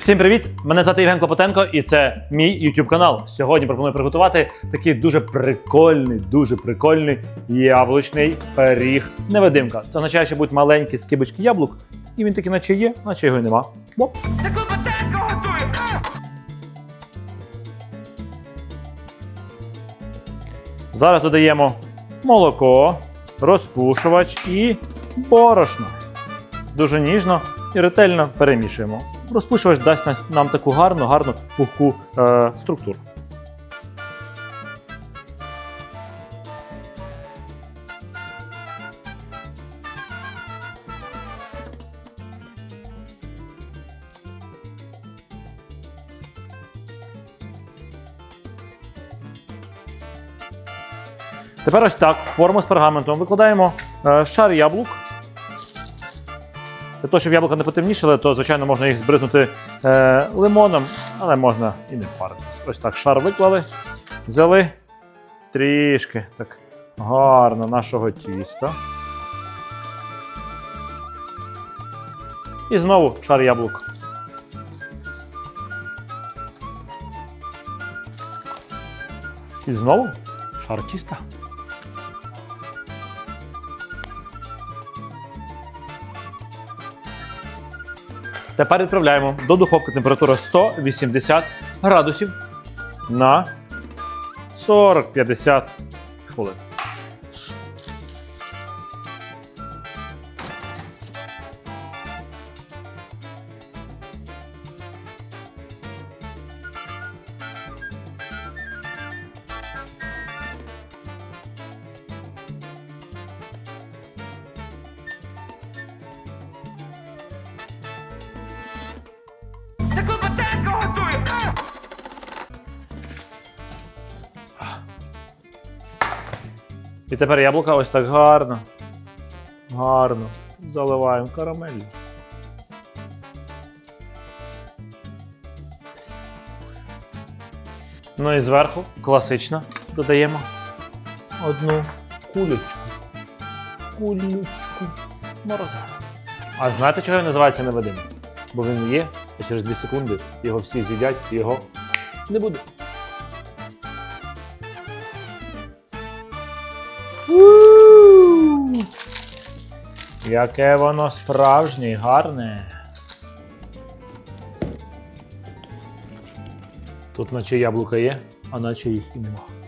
Всім привіт! Мене звати Євген Клопотенко, і це мій YouTube канал. Сьогодні пропоную приготувати такий дуже прикольний, дуже прикольний яблучний пиріг невидимка. Це означає, що будуть маленькі скибочки яблук, і він такий, наче є, наче його й нема. Це Клопотенко готує! Зараз додаємо молоко, розпушувач і борошно. Дуже ніжно і ретельно перемішуємо. Розпушувач дасть нам таку гарну, гарну пухку е, структуру. Тепер ось так, в форму з пергаментом викладаємо е, шар яблук. Для того, щоб яблука не потемнішали, то, звичайно, можна їх збризнути е, лимоном, але можна і не паритись. Ось так шар виклали, взяли трішки так гарно нашого тіста. І знову шар яблук. І знову шар тіста. Тепер відправляємо до духовки температура 180 градусів на 40-50 хвилин. І тепер яблука ось так гарно. Гарно. Заливаємо карамеллю. Ну і зверху класично додаємо одну кулючку. Кулючку мороза. А знаєте, чого він називається невидимим? Бо він є, а через 2 секунди його всі з'їдять, і його не буде. Яке воно справжнє і гарне. Тут наче яблука є, а наче їх і нема.